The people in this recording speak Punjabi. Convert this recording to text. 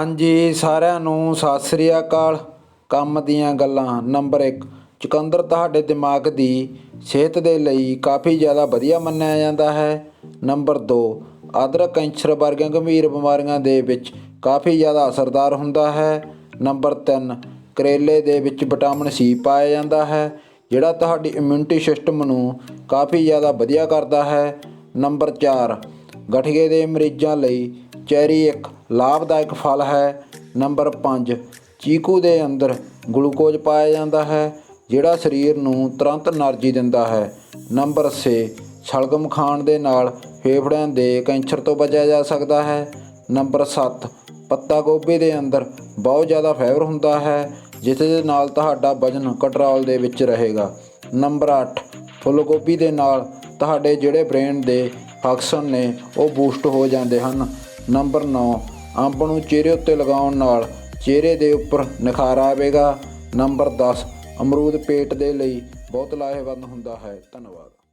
ਹਾਂਜੀ, ਸਾਰਿਆਂ ਨੂੰ ਸਤਿ ਸ੍ਰੀ ਅਕਾਲ। ਕੰਮ ਦੀਆਂ ਗੱਲਾਂ। ਨੰਬਰ 1 ਚੁਕੰਦਰ ਤੁਹਾਡੇ ਦਿਮਾਗ ਦੀ ਸਿਹਤ ਦੇ ਲਈ ਕਾਫੀ ਜ਼ਿਆਦਾ ਵਧੀਆ ਮੰਨਿਆ ਜਾਂਦਾ ਹੈ। ਨੰਬਰ 2 ਅਦਰਕ ਕੈਂਸਰ ਵਰਗੀਆਂ ਗੰਭੀਰ ਬਿਮਾਰੀਆਂ ਦੇ ਵਿੱਚ ਕਾਫੀ ਜ਼ਿਆਦਾ ਅਸਰਦਾਰ ਹੁੰਦਾ ਹੈ। ਨੰਬਰ 3 ਕਰੇਲੇ ਦੇ ਵਿੱਚ ਵਿਟਾਮਿਨ ਸੀ ਪਾਇਆ ਜਾਂਦਾ ਹੈ, ਜਿਹੜਾ ਤੁਹਾਡੀ ਇਮਿਊਨਿਟੀ ਸਿਸਟਮ ਨੂੰ ਕਾਫੀ ਜ਼ਿਆਦਾ ਵਧੀਆ ਕਰਦਾ ਹੈ। ਨੰਬਰ 4 ਗਠੀਏ ਦੇ ਮਰੀਜ਼ਾਂ ਲਈ ਚੈਰੀ ਇੱਕ ਲਾਭਦਾਇਕ ਫਲ ਹੈ। ਨੰਬਰ 5 ਚੀਕੂ ਦੇ ਅੰਦਰ ਗਲੂਕੋਜ਼ ਪਾਇਆ ਜਾਂਦਾ ਹੈ, ਜਿਹੜਾ ਸਰੀਰ ਨੂੰ ਤੁਰੰਤ એનર્ਜੀ ਦਿੰਦਾ ਹੈ। ਨੰਬਰ 6 ਸ਼ਲਗਮ ਖਾਣ ਦੇ ਨਾਲ ਫੇਫੜਿਆਂ ਦੇ ਕੈਂਸਰ ਤੋਂ ਬਚਿਆ ਜਾ ਸਕਦਾ ਹੈ। ਨੰਬਰ 7 ਪੱਤਾ ਗੋਭੀ ਦੇ ਅੰਦਰ ਬਹੁਤ ਜ਼ਿਆਦਾ ਫਾਈਬਰ ਹੁੰਦਾ ਹੈ ਜਿਸ ਦੇ ਨਾਲ ਤੁਹਾਡਾ ਵਜਨ ਕੰਟਰੋਲ ਦੇ ਵਿੱਚ ਰਹੇਗਾ। ਨੰਬਰ 8 ਫੁੱਲ ਗੋਭੀ ਦੇ ਨਾਲ ਤੁਹਾਡੇ ਜਿਹੜੇ ਬ੍ਰੇਨ ਦੇ ਫੰਕਸ਼ਨ ਨੇ, ਉਹ ਬੂਸਟ ਹੋ ਜਾਂਦੇ ਹਨ। ਨੰਬਰ 9 ਅੰਬ ਨੂੰ ਚਿਹਰੇ ਉੱਤੇ ਲਗਾਉਣ ਨਾਲ ਚਿਹਰੇ ਦੇ ਉੱਪਰ ਨਿਖਾਰ ਆਵੇਗਾ। ਨੰਬਰ 10 ਅਮਰੂਦ ਪੇਟ ਦੇ ਲਈ ਬਹੁਤ ਲਾਹੇਵੰਦ ਹੁੰਦਾ ਹੈ। ਧੰਨਵਾਦ।